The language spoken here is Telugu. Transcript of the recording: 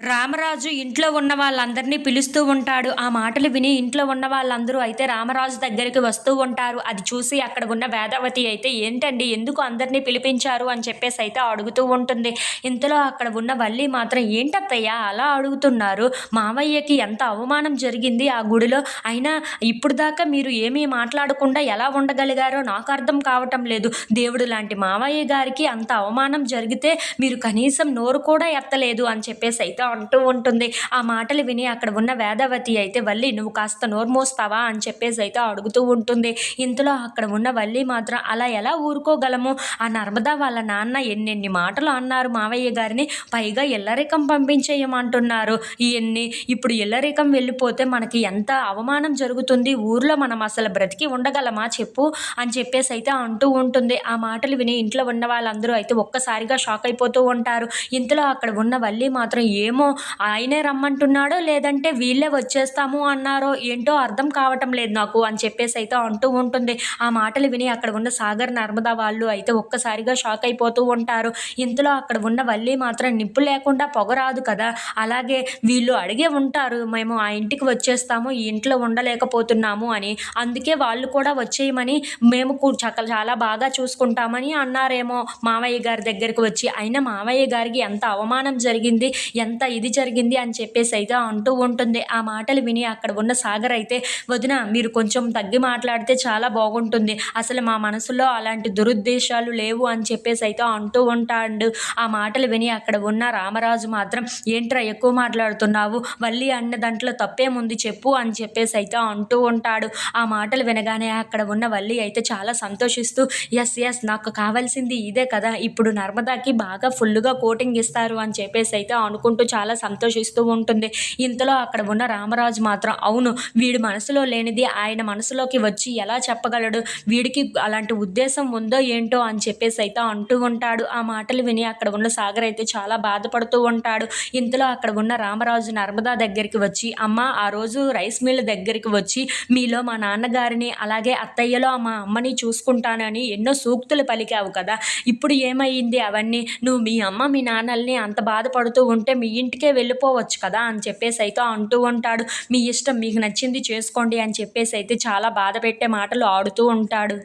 రామరాజు ఇంట్లో ఉన్న వాళ్ళందరినీ పిలుస్తూ ఉంటాడు. ఆ మాటలు విని ఇంట్లో ఉన్న వాళ్ళందరూ అయితే రామరాజు దగ్గరికి వస్తూ ఉంటారు. అది చూసి అక్కడ ఉన్న వేదవతి అయితే ఏంటండి? ఎందుకు అందరినీ పిలిపించారు? అని చెప్పేసి అయితే అడుగుతూ ఉంటుంది. ఇంతలో అక్కడ ఉన్న వల్లి మాత్రం ఏంటత్తయ్యా? అలా అడుగుతున్నారు. మావయ్యకి ఎంత అవమానం జరిగింది ఆ గుడిలో. అయినా ఇప్పుడు దాకా మీరు ఏమీ మాట్లాడకుండా ఎలా ఉండగలిగారో నాకు అర్థం కావటం లేదు. దేవుడు లాంటి మావయ్య గారికి అంత అవమానం జరిగితే మీరు కనీసం నోరు కూడా ఎత్తలేదు. అని చెప్పేసి అయితే అంటూ ఉంటుంది. ఆ మాటలు విని అక్కడ ఉన్న వేదవతి అయితే వల్లి నువ్వు కాస్త నోరు మోస్తావా? అని చెప్పేసి అయితే అడుగుతూ ఉంటుంది. ఇంతలో అక్కడ ఉన్న వల్లి మాత్రం అలా ఎలా ఊరుకోగలము ఆ నర్మదా వాళ్ళ నాన్న ఎన్నెన్ని మాటలు అన్నారు మావయ్య గారిని. పైగా ఇల్లరికం పంపించేయమంటున్నారు. ఇవన్నీ ఇప్పుడు ఇల్లరికం వెళ్ళిపోతే మనకి ఎంత అవమానం జరుగుతుంది? ఊర్లో మనం అసలు బ్రతికి ఉండగలమా చెప్పు అని చెప్పేసి అయితే అంటూ ఉంటుంది. ఆ మాటలు విని ఇంట్లో ఉన్న వాళ్ళందరూ అయితే ఒక్కసారిగా షాక్ అయిపోతూ ఉంటారు. ఇంతలో అక్కడ ఉన్న వల్లి మాత్రం ఏం ఏమో ఆయనే రమ్మంటున్నాడో లేదంటే వీళ్ళే వచ్చేస్తాము అన్నారో ఏంటో అర్థం కావటం లేదు నాకు అని చెప్పేసి అయితే అంటూ ఉంటుంది. ఆ మాటలు విని అక్కడ ఉన్న సాగర్ నర్మదా వాళ్ళు అయితే ఒక్కసారిగా షాక్ అయిపోతూ ఉంటారు. ఇంతలో అక్కడ ఉన్న వల్లి మాత్రం నిప్పు లేకుండా పొగ రాదు కదా. అలాగే వీళ్ళు అడిగే ఉంటారు మేము ఆ ఇంటికి వచ్చేస్తాము ఈ ఇంట్లో ఉండలేకపోతున్నాము అని. అందుకే వాళ్ళు కూడా వచ్చేయమని మేము చక్క చాలా బాగా చూసుకుంటామని అన్నారేమో మావయ్య గారి దగ్గరికి వచ్చి. అయినా మావయ్య గారికి ఎంత అవమానం జరిగింది ఎంత ఇది జరిగింది అని చెప్పేసి అయితే అంటూ ఉంటుంది. ఆ మాటలు విని అక్కడ ఉన్న సాగర్ అయితే వదిన మీరు కొంచెం తగ్గి మాట్లాడితే చాలా బాగుంటుంది. అసలు మా మనసులో అలాంటి దురుద్దేశాలు లేవు అని చెప్పేసి అయితే అంటూ ఉంటాడు. ఆ మాటలు విని అక్కడ ఉన్న రామరాజు మాత్రం ఏంట్రా ఎక్కువ మాట్లాడుతున్నావు? వల్లి అన్న దాంట్లో తప్పేముంది చెప్పు అని చెప్పేసి అయితే అంటూ ఉంటాడు. ఆ మాటలు వినగానే అక్కడ ఉన్న వల్లి అయితే చాలా సంతోషిస్తూ ఎస్ ఎస్ నాకు కావాల్సింది ఇదే కదా. ఇప్పుడు నర్మదాకి బాగా ఫుల్గా కోటింగ్ ఇస్తారు అని చెప్పేసి అయితే అనుకుంటూ చాలా సంతోషిస్తూ ఉంటుంది. ఇంతలో అక్కడ ఉన్న రామరాజు మాత్రం అవును వీడి మనసులో లేనిది ఆయన మనసులోకి వచ్చి ఎలా చెప్పగలడు? వీడికి అలాంటి ఉద్దేశం ఉందో ఏంటో? అని చెప్పేసి అయితే అంటూ ఉంటాడు. ఆ మాటలు విని అక్కడ ఉన్న సాగర్ అయితే చాలా బాధపడుతూ ఉంటాడు. ఇంతలో అక్కడ ఉన్న రామరాజు నర్మదా దగ్గరికి వచ్చి అమ్మ ఆ రోజు రైస్ మిల్ దగ్గరికి వచ్చి మీలో మా నాన్నగారిని అలాగే అత్తయ్యలో మా అమ్మని చూసుకుంటానని ఎన్నో సూక్తులు పలికావు కదా. ఇప్పుడు ఏమైంది అవన్నీ? నువ్వు మీ అమ్మ మీ నాన్నల్ని అంత బాధపడుతూ ఉంటే మీ ఇంటికే వెళ్ళిపోవచ్చు కదా అని చెప్పేసి అయితే అంటూ ఉంటాడు. మీ ఇష్టం మీకు నచ్చింది చేసుకోండి అని చెప్పేసి అయితే చాలా బాధ పెట్టే మాటలు ఆడుతూ ఉంటాడు.